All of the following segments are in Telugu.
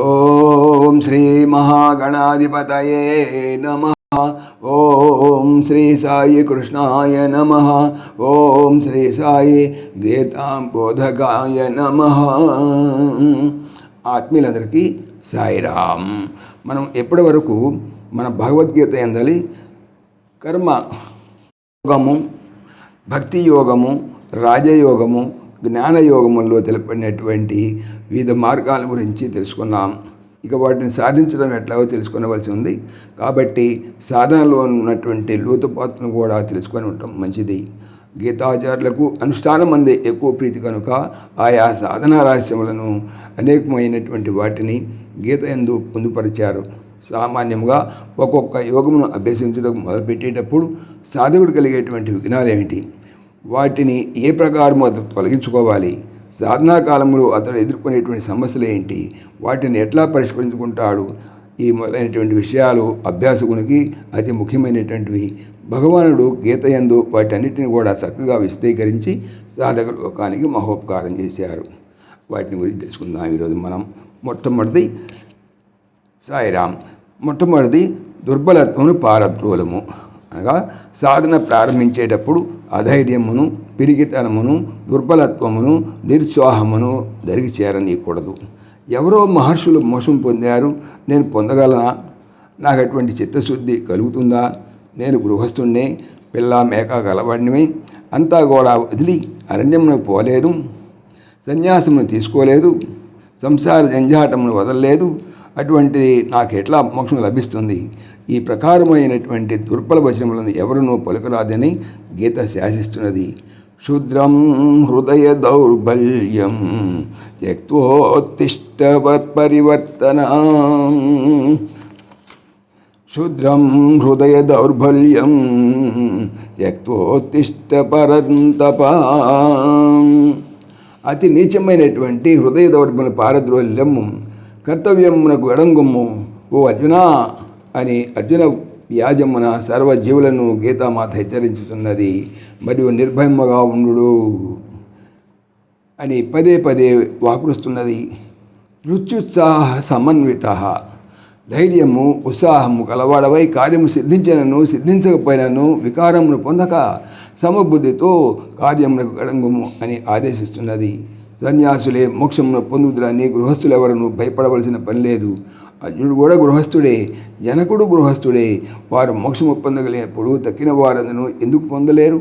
ఓం శ్రీ మహాగణాధిపతయే నమ. ఓం శ్రీ సాయి కృష్ణాయ నమ. ఓం శ్రీ సాయి గీతాం బోధకాయ నమ. ఆత్మీయులందరికీ సాయిరామ్. మనం ఎప్పటి వరకు మన భగవద్గీత ఎందలి? కర్మ యోగము భక్తి యోగము రాజయోగము జ్ఞానయోగముల్లో తెలుపబడినటువంటి వివిధ మార్గాల గురించి తెలుసుకున్నాం. ఇక వాటిని సాధించడం ఎట్లాగో తెలుసుకునవలసి ఉంది. కాబట్టి సాధనలో ఉన్నటువంటి లోతుపాత్రను కూడా తెలుసుకొని ఉండటం మంచిది. గీతాచారులకు అనుష్ఠానం అందే ఎక్కువ ప్రీతి కనుక ఆయా సాధనా రహస్యములను అనేకమైనటువంటి వాటిని గీత ఎందు పొందుపరిచారు. సామాన్యంగా ఒక్కొక్క యోగమును అభ్యసించడం మొదలుపెట్టేటప్పుడు సాధకుడు కలిగేటువంటి విఘ్నాలు ఏమిటి వాటిని ఏ ప్రకారం అతను తొలగించుకోవాలి? సాధనా కాలంలో అతడు ఎదుర్కొనేటువంటి సమస్యలు ఏంటి? వాటిని ఎట్లా పరిష్కరించుకుంటాడు? ఈ మొదలైనటువంటి విషయాలు అభ్యాసకునికి అతి ముఖ్యమైనటువంటివి. భగవానుడు గీత యందు వాటన్నిటిని కూడా చక్కగా విశదీకరించి సాధక లోకానికి మహోపకారం చేశారు. వాటిని గురించి తెలుసుకుందాం ఈరోజు మనం. మొట్టమొదటి సాయిరామ్. మొట్టమొదటిది దుర్బలత్వమును పారద్రోలము. అనగా సాధన ప్రారంభించేటప్పుడు అధైర్యమును పిరిగితనమును దుర్బలత్వమును నిరుత్సాహమును దరికి చేరనీయకూడదు. ఎవరో మహర్షులు మోసం పొందారు నేను పొందగలనా? నాకు అటువంటి చిత్తశుద్ధి కలుగుతుందా? నేను గృహస్థుణ్ణే పిల్ల మేక గలవాడిని అంతా కూడా వదిలి అరణ్యమును పోలేదు సన్యాసమును తీసుకోలేదు సంసార జంజాటమును వదలలేదు అటువంటిది నాకు ఎట్లా మోక్షం లభిస్తుంది? ఈ ప్రకారమైనటువంటి దుర్బల వచనములను ఎవరునూ పలుకరాదని గీత శాసిస్తున్నది. శూద్రం హృదయ దౌర్బల్యం పరివర్తన శూద్రం హృదయ దౌర్బల్యం త్యక్తోత్తిష్ట పరంతప అతి నీచమైనటువంటి హృదయ దౌర్బల్య పారద్రోల్యం కర్తవ్యమునకు ఎడంగుమ్ము ఓ అర్జున! అని అర్జున వ్యాజమున సర్వజీవులను గీతామాత హెచ్చరించుతున్నది మరియు నిర్భయముగా ఉండు అని పదే పదే వాకృస్తున్నది రుత్యుత్సాహ సమన్విత. ధైర్యము ఉత్సాహము కలవాడవై కార్యము సిద్ధించినను సిద్ధించకపోయినను వికారమును పొందక సమబుద్ధితో కార్యమునకు గడంగుము అని ఆదేశిస్తున్నది. సన్యాసులే మోక్షమును పొందుదురని గృహస్థులెవరను భయపడవలసిన పని లేదు. అర్జునుడు కూడా గృహస్థుడే జనకుడు గృహస్థుడే. వారు మోక్షము పొందగలిగినప్పుడు తక్కిన వారందరూ ఎందుకు పొందలేరు?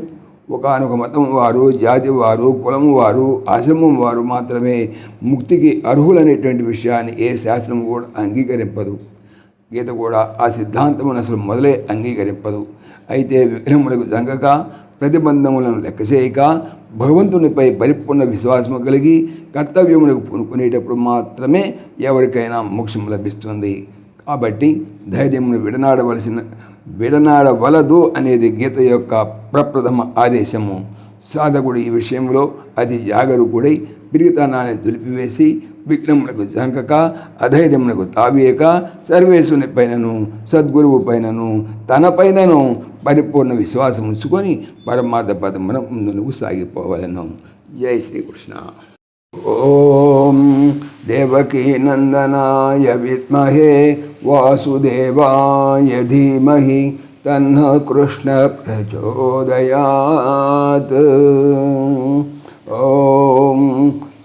ఒకనొక మతం వారు జాతి వారు కులం వారు ఆశ్రమం వారు మాత్రమే ముక్తికి అర్హులనేటువంటి విషయాన్ని ఏ శాస్త్రం కూడా అంగీకరింపదు. గీత కూడా ఆ సిద్ధాంతమును అసలు మొదలే అంగీకరింపదు. అయితే విఘ్నములకు జంగక ప్రతిబంధములను లెక్కచేయక భగవంతునిపై పరిపూర్ణ విశ్వాసము కలిగి కర్తవ్యములకు పూనుకునేటప్పుడు మాత్రమే ఎవరికైనా మోక్షం లభిస్తుంది. కాబట్టి ధైర్యమును విడనాడవలసిన విడనాడవలదు అనేది గీత యొక్క ప్రప్రథమ ఆదేశము. సాధకుడు ఈ విషయంలో అతి జాగరూకుడై పిరిగితనాన్ని దులిపివేసి విఘ్నములకు జంకక అధైర్యములకు తావేయక సర్వేశ్వరుని పైనను సద్గురువు పైనను తన పైనను పరిపూర్ణ విశ్వాసం ఉంచుకొని పరమార్థ పదమున ముందు నువ్వు సాగిపోవలను. జై శ్రీకృష్ణ. ఓం దేవకీ నందనాయ విద్మహే వాసుదేవాయ ధీమహి తన్న కృష్ణ ప్రచోదయాత్. ఓం